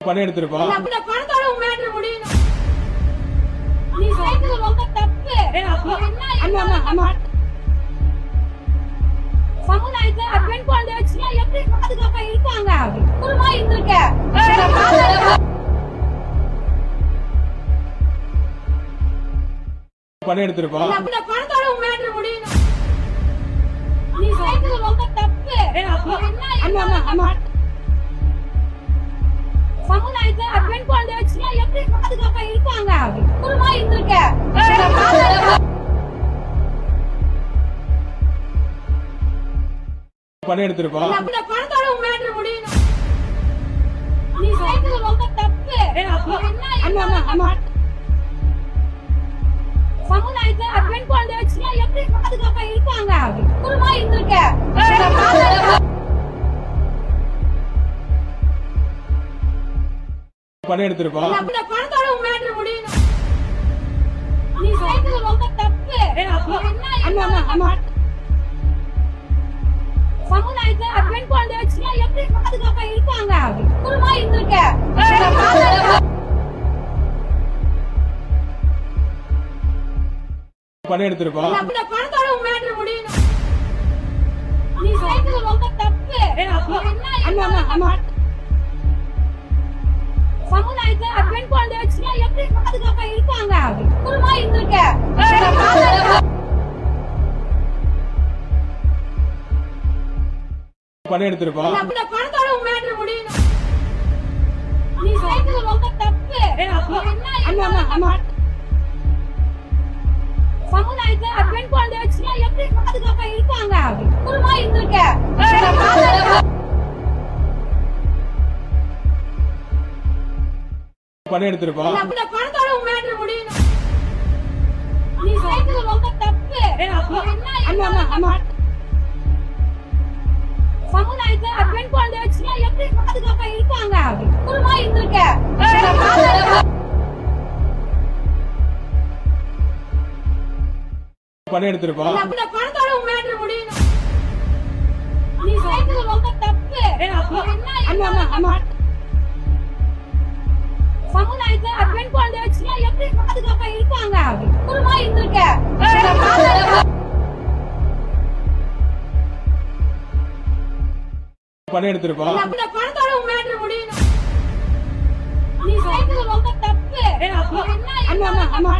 பணம் எடுத்திருக்கோம் சமுதாயத்துல பெண் குழந்தை வச்சுன்னா எப்படி பாதுகாப்பா இருப்பாங்க? குருமா இருந்திருக்க. பணம் எடுத்திருக்கோம் உன் மேட்ரு முடியணும் நீ செய்தது ரொம்ப தப்பு. சமுதாயத்துல பெண் குழந்தை வச்சுன்னா எப்படி பாதுகாப்பா இருப்பாங்க? குருமா இருந்திருக்க பணம் எடுத்திருக்கோம். இந்த பணத்தோட உன் மேட்ரு முடியணும். நீ செய்தது ரொம்ப தப்பு. சமுதாயத்துல பெண் குழந்தை வச்சுன்னா எப்படி பாதுகாப்பா நீ என்ன சமுதாயத்துல பெண் குழந்தை வச்சுன்னா எப்படி பாதுகாப்பா இருப்பாங்க? குருமா இருந்திருக்க. பணம் எடுத்திருக்கோம் முடியணும். நீ செய்தது ரொம்ப தப்பு. நீ என்ன சமுதாயத்துல பாதுகாப்பா இருப்பாங்க குருமா இருந்திருக்க இந்த பணத்தோட உன் மேட்ரு முடியணும். நீ ரொம்ப தப்பு. நீ என்ன சமுதாயத்துல பெண் குழந்தை வச்சுன்னா எப்படி பாதுகாப்பா இருப்பாங்க குருமா இருந்திருக்க. பணம் எடுத்திருக்கோம் உன் மேட்ரு முடியணும்? நீ செய்தது ரொம்ப தப்பு. சமுதாயத்துல பெண் குழந்தை வச்சுன்னா எப்படி பாதுகாப்பா இருப்பாங்க குருமா இருந்திருக்க பணம் எடுத்திருக்கோம். இந்த பணத்தோட உன் மேட்ரு முடியணும். நீ செய்தது ரொம்ப தப்பு. நீ என்ன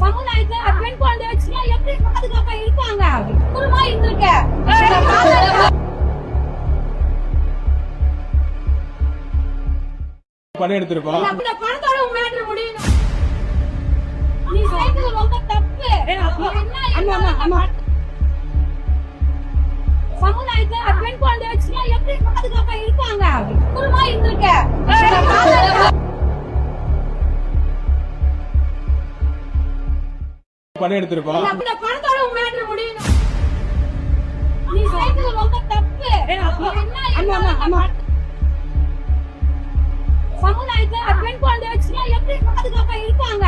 சமுதாயத்துல பெண் குழந்தை வச்சுன்னா எப்படி பாதுகாப்பா இருப்பாங்க குருமா இருந்திருக்க நீ என்ன சமுதாயத்துல பெண் குழந்தை வச்சுன்னா எப்படி பாதுகாப்பா இருப்பாங்க? குருமா இருந்திருக்க. பணம் எடுத்திருக்கோம். இந்த பெண் குழந்தை வச்சுன்னா எப்படி பாதுகாப்பா இருப்பாங்க?